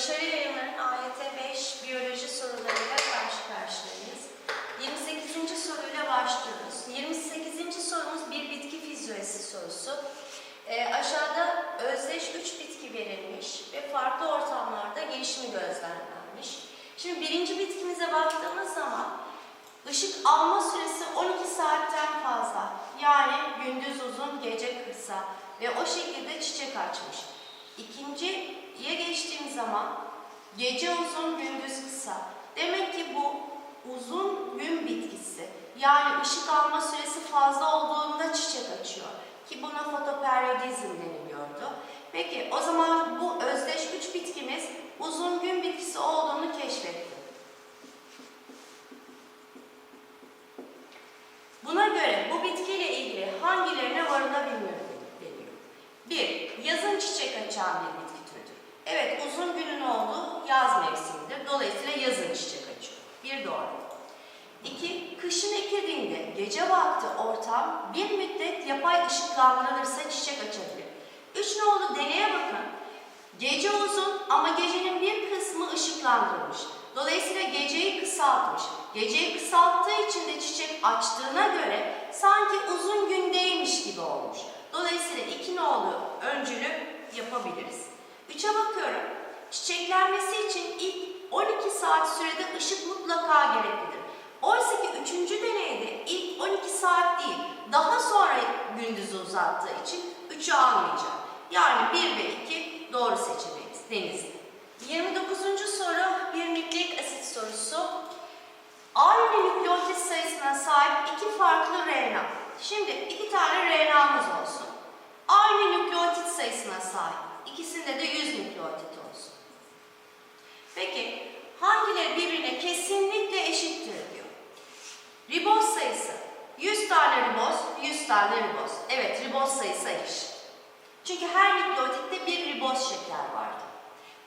Başarı yayınlarının AYT 5 biyoloji sorularıyla karşı karşıyayız. 28. soruyla başlıyoruz. 28. sorumuz bir bitki fizyolojisi sorusu. Ee, aşağıda özdeş 3 bitki verilmiş ve farklı ortamlarda gelişimi gözlemlenmiş. Şimdi birinci bitkimize baktığımız zaman ışık alma süresi 12 saatten fazla. Yani gündüz uzun, gece kısa ve o şekilde çiçek açmış. İkinciye geçtiğim zaman gece uzun, gündüz kısa. Demek ki bu uzun gün bitkisi. Yani ışık alma süresi fazla olduğunda çiçek açıyor. Ki buna fotoperyodizm deniliyordu. Peki o zaman bu özdeş üç bitkimiz uzun gün bitkisi olduğunu keşfetti. Buna göre bu bitkiyle ilgili hangilerine varılabiliyor deniyor. Bir, yazın çiçek açan bir bitki türüdür. Evet, uzun günün olduğu yaz mevsimidir. Dolayısıyla yazın çiçek açıyor. Bir doğru. İki, kışın ekildiğinde gece vakti ortam bir müddet yapay ışıklandırılırsa çiçek açabilir. Üç nolu deneye bakın. Gece uzun ama gecenin bir kısmı ışıklandırılmış. Dolayısıyla geceyi kısaltmış. Geceyi kısalttığı için de çiçek açtığına göre sanki uzun gündeymiş gibi olmuş. Dolayısıyla iki nolu öncülü yapabiliriz. Üçe bakıyorum. Çiçeklenmesi için ilk 12 saat sürede ışık mutlaka gereklidir. Oysa ki üçüncü deneyde ilk 12 saat değil, daha sonra gündüzü uzattığı için 3'ü almayacağım. Yani 1 ve 2 doğru seçeneğimiz Denizli. 29. soru bir nükleik asit sorusu. Aynı nükleotit sayısına sahip iki farklı RNA. Şimdi iki tane RNA'mız olsun. Aynı nükleotit sayısına sahip. İkisinde de 100 nükleotit olsun. Peki hangileri birbirine kesinlikle eşittir diyor. Riboz sayısı. 100 tane riboz, 100 tane riboz. Evet riboz sayısı eşit. Çünkü her nükleotitte bir riboz şeker vardı.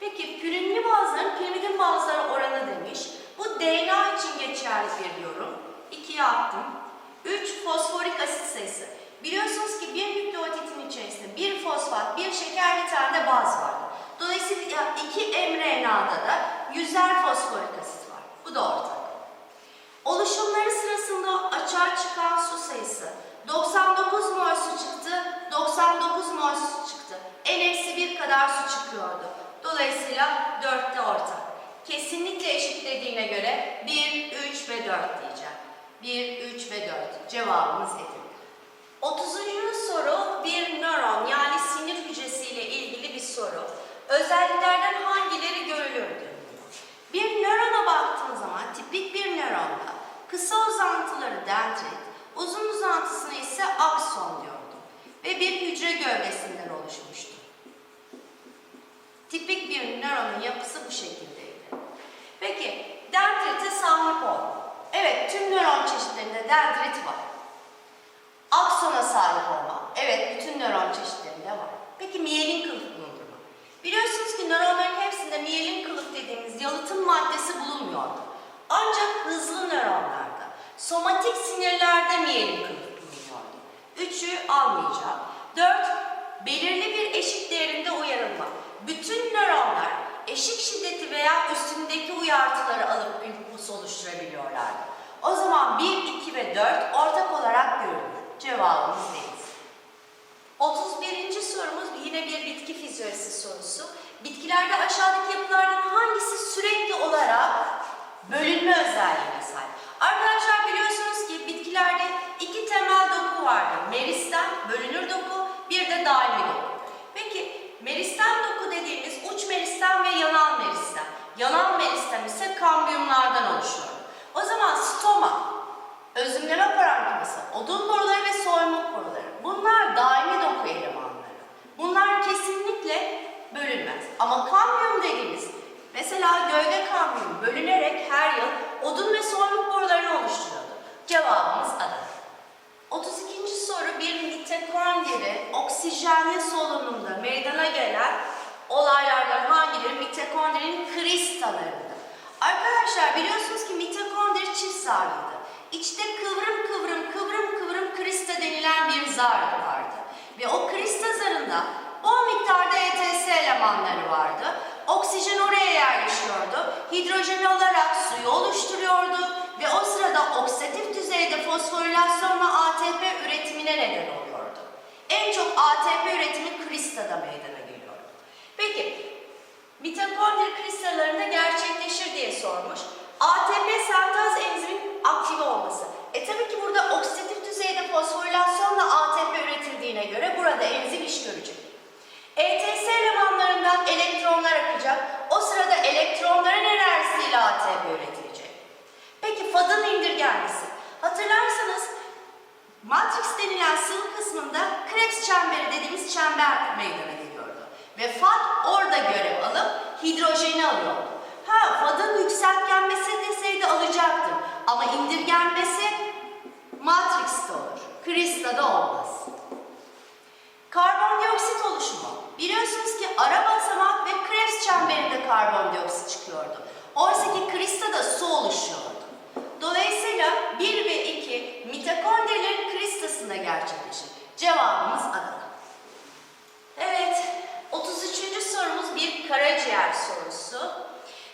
Peki pürinli bazıların pirimidin bazıları oranı demiş. Bu DNA için geçerli bir yorum. 2'ye attım. 3 fosforik asit sayısı. Biliyorsunuz ki bir nükleotitin içerisinde bir fosfat, bir şeker, bir tane de baz iki mRNA'da da yüzer fosforik asit var. Bu da ortak. Oluşumları sırasında açığa çıkan su sayısı 99 mol su çıktı, 99 mol su çıktı. En eksi bir kadar su çıkıyordu. Dolayısıyla 4'te ortak. Kesinlikle eşit dediğine göre 1, 3 ve 4 diyeceğim. 1, 3 ve 4. Cevabımız Edirne. 30. soru bir nöron yani sinir hücresiyle ilgili bir soru. Özelliklerden hangileri görülürdü? Bir nörona baktığım zaman tipik bir nöronda kısa uzantıları dendrit, uzun uzantısını ise akson diyordum. Ve bir hücre gövdesinden oluşmuştu. Tipik bir nöronun yapısı bu şekildeydi. Peki dendrite sahip olma. Evet tüm nöron çeşitlerinde dendrit var. Aksona sahip olma. Evet bütün nöron çeşitlerinde var. Peki miyelin kılıf somatik sinirlerde kılıf bulunuyordu. Üçü almayacağım. Dört, belirli bir eşik değerinde uyarılma. Bütün nöronlar eşik şiddeti veya üstündeki uyartıları alıp impuls oluşturabiliyorlardı. O zaman 1, 2 ve 4 ortak olarak görülür. Cevabımız deniz. 31. sorumuz yine bir bitki fizyolojisi sorusu. Bitkilerde aşağıdaki yapılardan hangisi sürekli olarak bölünme özelliğine sahip? Arkadaşlar biliyorsunuz ki bitkilerde iki temel doku vardır. Meristem, bölünür doku, bir de daimi doku. Peki meristem doku dediğimiz uç meristem ve yanal meristem. Yanal meristem ise kambiyumlardan oluşuyor. O zaman stoma, özümleme parenkiması, odun boruları ve soyma boruları. Bunlar daimi doku elemanları. Bunlar kesinlikle bölünmez. Ama kambiyum dediğimiz, mesela gövde kambiyum bölünerek her yıl odun ve soyma borularını oluşturuyordu. Cevabımız Adana. 32. soru bir mitokondri oksijenli solunumda meydana gelen olaylardan hangileri mitokondrinin kristalarında? Arkadaşlar biliyorsunuz ki mitokondri çift zarlıydı. İçte kıvrım kıvrım kıvrım kıvrım krista denilen bir zar vardı. Ve o krista zarında bol miktarda ETS elemanları vardı. Oksijen oraya hidrojeni alarak suyu oluşturuyordu ve o sırada oksidatif düzeyde fosforilasyonla ATP üretimine neden oluyordu. Çok ATP üretimi kristada meydana geliyordu. Peki, mitokondri kristallarında gerçekleşir diye sormuş. ATP sentaz enzimin aktif olması. E tabii ki burada oksidatif düzeyde fosforilasyonla ATP üretildiğine göre burada enzim iş görecek. ETS elemanlarından elektronlar akacak. O sırada elektronların enerjisiyle ATP üretilecek. Peki FAD'ın indirgenmesi. Hatırlarsanız Matrix denilen sıvı kısmında Krebs çemberi dediğimiz çember meydana geliyordu. Ve FAD orada görev alıp hidrojeni alıyordu. Ha FAD'ın yükseltgenmesi deseydi alacaktım. Ama indirgenmesi Matrix'te olur. Krista'da olmaz. Karbondioksit oluşumu. Biliyorsunuz ki ara basamak ve Krebs çemberinde karbondioksit çıkıyordu. Oysa ki Krista'da su oluşuyordu. Dolayısıyla 1 ve 2 mitokondrilerin kristasında gerçekleşir. Cevabımız Adana. Evet, 33. sorumuz bir karaciğer sorusu.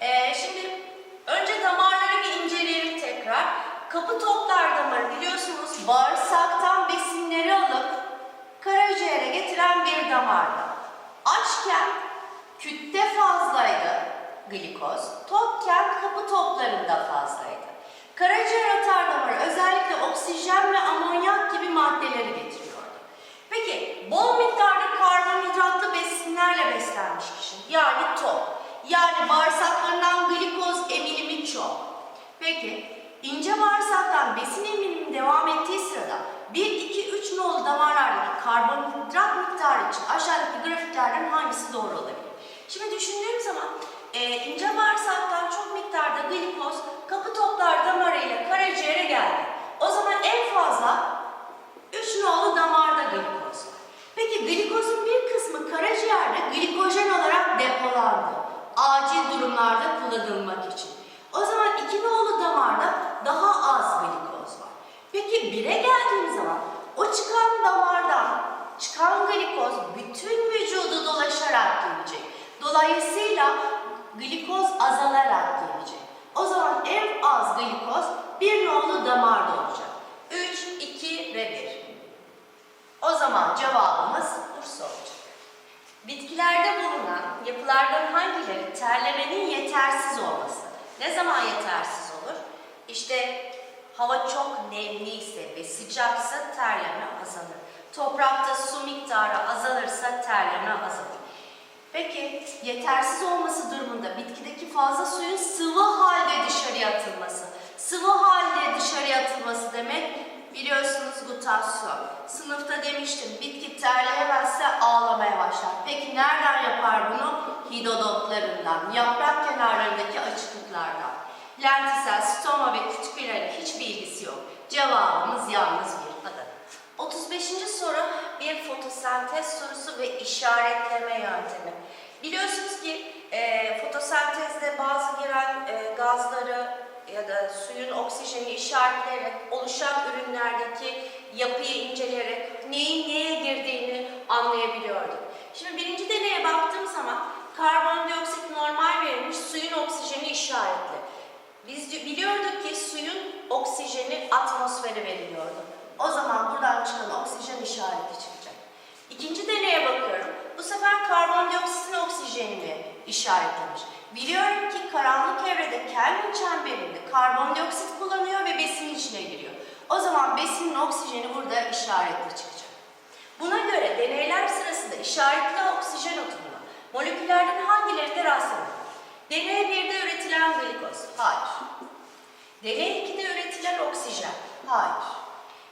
Ee, şimdi önce damarları bir inceleyelim tekrar. Kapı toplar damarı biliyorsunuz bağırsaktan besinleri alıp karaciğere getiren bir damardı. Açken kütle fazlaydı glikoz, tokken kapı toplarında fazlaydı. Karaciğer atar damarı özellikle oksijen ve amonyak gibi maddeleri getiriyordu. Peki bol miktarda karbonhidratlı besinlerle beslenmiş kişi yani tok yani bağırsaklarından glikoz emilimi çok. Peki ince bağırsaktan besin emilimi devam ettiği sırada 1, 2, 3 nolu damarlardaki karbonhidrat miktarı için aşağıdaki grafiklerden hangisi doğru olabilir? Şimdi düşündüğüm zaman e, ince bağırsaktan çok miktarda glikoz kapı toplar damarıyla karaciğere geldi. O zaman en fazla 3 nolu damarda glikoz. Peki glikozun bir kısmı karaciğerde glikojen olarak depolandı. Acil durumlarda kullanılmak için. O zaman 2 nolu damarda daha az glikoz var. Peki 1'e geldiğim zaman o çıkan damardan çıkan glikoz bütün vücudu dolaşarak gelecek. Dolayısıyla glikoz azalarak gelecek. O zaman en az glikoz bir nolu damarda olacak. 3, 2 ve 1. O zaman cevabımız Bursa olacak. Bitkilerde bulunan yapılardan hangileri terlemenin yetersiz olması? Ne zaman yetersiz olur? İşte hava çok nemliyse ve sıcaksa terleme azalır. Toprakta su miktarı azalırsa terleme azalır. Peki yetersiz olması durumunda bitkideki fazla suyun sıvı halde dışarıya atılması. Sıvı halde dışarıya atılması demek biliyorsunuz gutasyon. Sınıfta demiştim bitki terleyemezse ağlamaya başlar. Peki nereden yapar bunu? Hidodotlarından, yaprak kenarlarındaki açıklıklardan. Lentisel, stoma ve kütükülerle hiçbir ilgisi yok. Cevabımız yalnız bir Adana. 35. soru bir fotosentez sorusu ve işaretleme yöntemi. Biliyorsunuz ya da suyun oksijeni işaretleyerek oluşan ürünlerdeki yapıyı inceleyerek neyin neye girdiğini anlayabiliyorduk. Şimdi birinci deneye baktığım zaman karbondioksit normal verilmiş, suyun oksijeni işaretli. Biz biliyorduk ki suyun oksijeni atmosfere veriliyordu. O zaman buradan çıkan oksijen işareti çıkacak. İkinci deneye bakıyorum. Bu sefer karbondioksitin oksijenini işaretlemiş. Biliyorum ki karanlık evrede Kelvin çemberinde karbondioksit kullanıyor ve besinin içine giriyor. O zaman besinin oksijeni burada işaretli çıkacak. Buna göre deneyler sırasında işaretli oksijen atomuna moleküllerden hangilerinde rastlanır? Deney 1'de üretilen glikoz. Hayır. Deney 2'de üretilen oksijen. Hayır.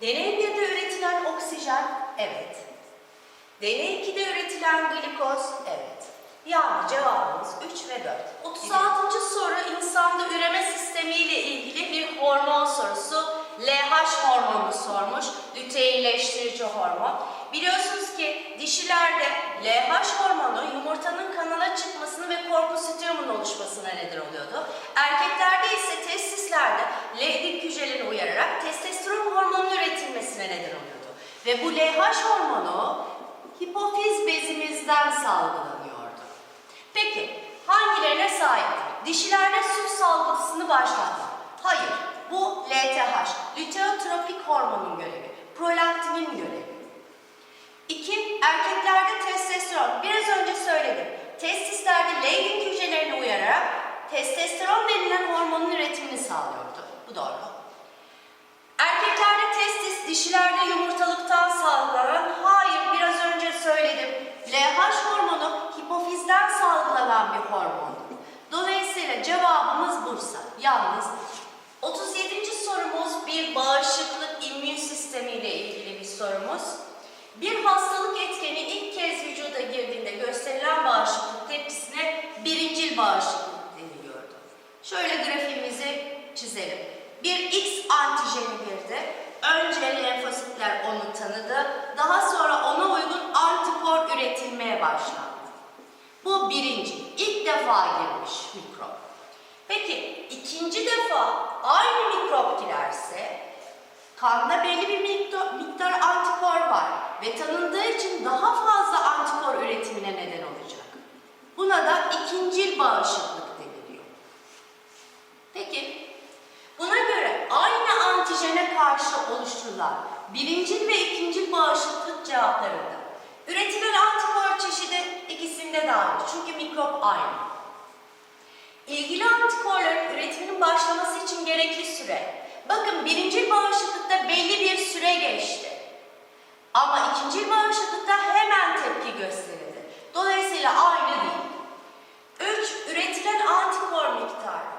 Deney 1'de üretilen oksijen. Evet. Deney 2'de üretilen glikoz. Evet. Yani cevabımız 3 ve 4. 36. soru insanda üreme sistemi ile ilgili bir hormon sorusu. LH hormonunu sormuş. Lüteinleştirici hormon. Biliyorsunuz ki dişilerde LH hormonu yumurtanın kanala çıkmasını ve korpusitiyumun oluşmasına neden oluyordu. Erkeklerde ise testislerde Leydig hücrelerini uyararak testosteron hormonunun üretilmesine neden oluyordu. Ve bu LH hormonu hipofiz bezimizden salgılanıyordu. Peki hangilerine sahiptir? Dişilerde süt salgısını başlatmak. Hayır, bu LTH, lüteotropik hormonun görevi, prolaktinin görevi. İki, erkeklerde testosteron. Biraz önce söyledim. Testislerde Leydig hücrelerini uyararak testosteron denilen hormonun üretimini sağlıyordu. Bu doğru. Erkeklerde testis, dişilerde yumurtalıktan salgılanan, hayır biraz önce söyledim. LH hormonu hipofizden salgılanan bir hormon. Dolayısıyla cevabımız Bursa. Yalnız 37. sorumuz bir bağışıklık immün sistemi ile ilgili bir sorumuz. Bir hastalık etkeni ilk kez vücuda girdiğinde gösterilen bağışıklık tepkisine birincil bağışıklık deniliyordu. Şöyle grafiğimizi çizelim. Bir X antijeni girdi. Önce lenfositler onu tanıdı. Daha sonra ona uygun antikor üretilmeye başlandı. Bu birinci. Defa girmiş mikrop. Peki ikinci defa aynı mikrop girerse kanda belli bir miktar antikor var ve tanındığı için daha fazla antikor üretimine neden olacak. Buna da ikincil bağışıklık deniliyor. Peki buna göre aynı antijene karşı oluşturulan birincil ve ikincil bağışıklık cevaplarında üretilen antikor çeşidi ikisinde de aynı. Çünkü mikrop aynı. İlgili antikorların üretiminin başlaması için gerekli süre. Bakın birinci bağışıklıkta belli bir süre geçti. Ama ikinci bağışıklıkta hemen tepki gösterildi. Dolayısıyla aynı değil. 3. Üretilen antikor miktarı.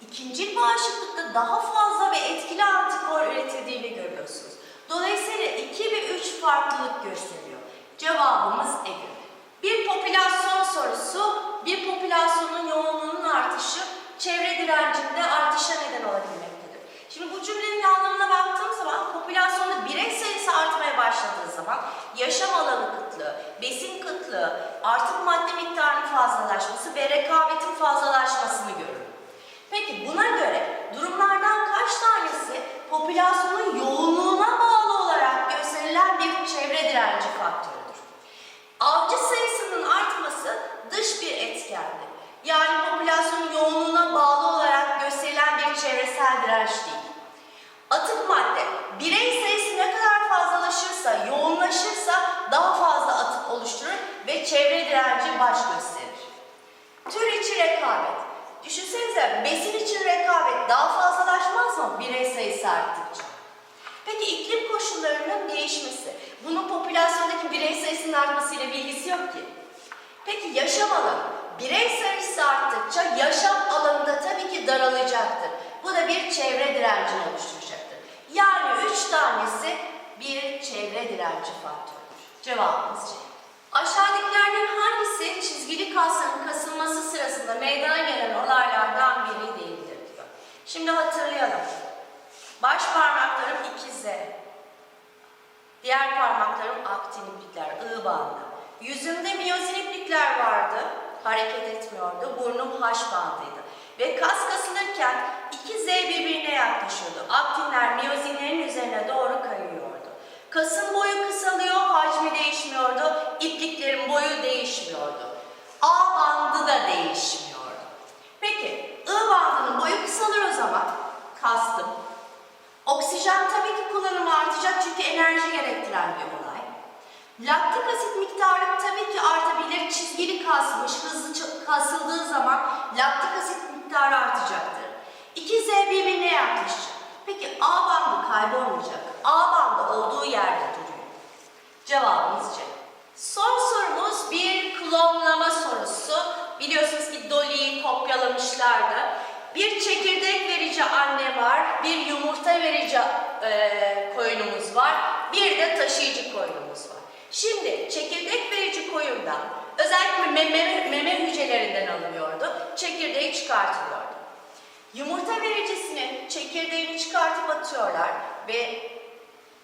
İkinci bağışıklıkta daha fazla ve etkili antikor üretildiğini görüyorsunuz. Dolayısıyla 2 ve 3 farklılık gösteriyor. Cevabımız Ege. Bir popülasyon sorusu, bir popülasyonun yoğunluğunun artışı çevre direncinde artışa neden olabilmektedir. Şimdi bu cümlenin anlamına baktığım zaman popülasyonda birey sayısı artmaya başladığı zaman yaşam alanı kıtlığı, besin kıtlığı, artık madde miktarının fazlalaşması ve rekabetin fazlalaşmasını görürüm. Peki buna göre durumlardan kaç tanesi popülasyonun yoğunluğuna bağlı olarak gösterilen bir çevre direnci faktörüdür? Avcı sayısının artması dış bir etkendir. Yani popülasyonun yoğunluğuna bağlı olarak gösterilen bir çevresel direnç değil. Atık madde, birey sayısı ne kadar fazlalaşırsa, yoğunlaşırsa daha fazla atık oluşturur ve çevre direnci baş gösterir. Tür içi rekabet. Düşünsenize besin için rekabet daha fazlalaşmaz mı birey sayısı arttıkça? Peki iklim koşullarının değişmesi, bunun popülasyondaki birey sayısının artmasıyla bir ilgisi yok ki. Peki yaşam alanı, birey sayısı arttıkça yaşam alanı da tabii ki daralacaktır. Bu da bir çevre direncini oluşturacaktır. Yani üç tanesi bir çevre direnci faktörüdür. Cevabımız C. Aşağıdakilerden hangisi çizgili kasların kasılması sırasında meydana gelen olaylardan biri değildir diyor. Şimdi hatırlayalım. Baş parmaklarım ikiz Diğer parmaklarım aktin iplikler, I bandı. Yüzümde miyozin vardı, hareket etmiyordu. Burnum H bandıydı. Ve kas kasılırken iki Z birbirine yaklaşıyordu. Aktinler miyozinlerin üzerine doğru kayıyordu. Kasın boyu kısalıyor, hacmi değişmiyordu. İpliklerin boyu değişmiyordu. A bandı da değişmiyordu. Peki, I bandının boyu kısalır o zaman. Kastım. Oksijen tabii ki kullanımı artacak çünkü enerji gerektiren bir olay. Laktik asit miktarı tabii ki artabilir. Çizgili kasmış, hızlı kasıldığı zaman laktik asit miktarı artacaktır. İki Z birbirine yaklaşacak. Peki A bandı kaybolmayacak. A bandı olduğu yerde duruyor. Cevabımız C. Son sorumuz bir klonlama sorusu. Biliyorsunuz ki Dolly'yi kopyalamışlardı. Bir çekirdek verici anne var, bir yumurta verici e, koyunumuz var, bir de taşıyıcı koyunumuz var. Şimdi çekirdek verici koyundan, özellikle meme, meme hücrelerinden alınıyordu, çekirdeği çıkartılıyordu. Yumurta vericisinin çekirdeğini çıkartıp atıyorlar ve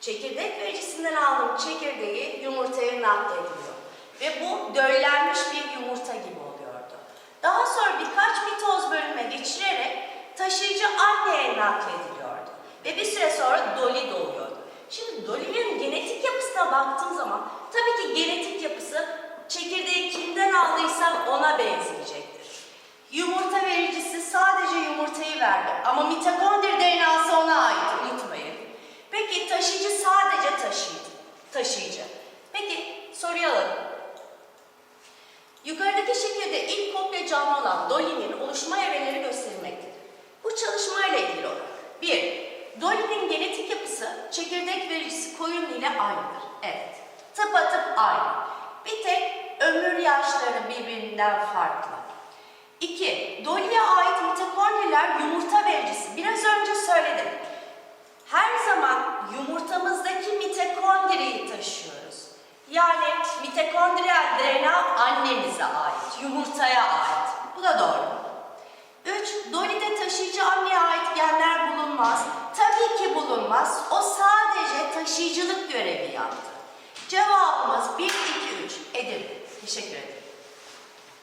çekirdek vericisinden aldığım çekirdeği yumurtaya naklediliyor. Ve bu döllenmiş bir yumurta gibi oluyordu. Daha sonra birkaç mitoz bölüme geçirerek taşıyıcı anneye naklediliyordu. Ve bir süre sonra doli doğuyordu. Şimdi dolinin genetik yapısına baktığım zaman tabii ki genetik yapısı çekirdeği kimden aldıysam ona benzeyecektir. Yumurta vericisi sadece yumurtayı verdi ama mitokondri DNA'sı ona ait unutmayın. Peki taşıyıcı sadece taşıyıcı. taşıyıcı. Peki soruyu alalım. Yukarıdaki şekilde ilk kopya canlı olan Dolly'nin oluşma evreleri gösterilmektedir. Bu çalışmayla ilgili olarak 1. Dolly'nin genetik yapısı çekirdek vericisi koyun ile aynıdır. Evet. Tıpatıp aynı. Bir tek ömür yaşları birbirinden farklı. 2. Dolly'e ait mitokondriler yumurta vericisi. Biraz önce söyledim. Her zaman yumurtamızdaki mitokondriyi taşıyoruz. Yani mitokondriyal DNA annemize ait, yumurtaya ait. Bu da doğru. 3. Dolly'de taşıyıcı anneye ait genler bulunmaz. Tabii ki bulunmaz. O sadece taşıyıcılık görevi yaptı. Cevabımız 1, 2, 3. Edirne. Teşekkür ederim.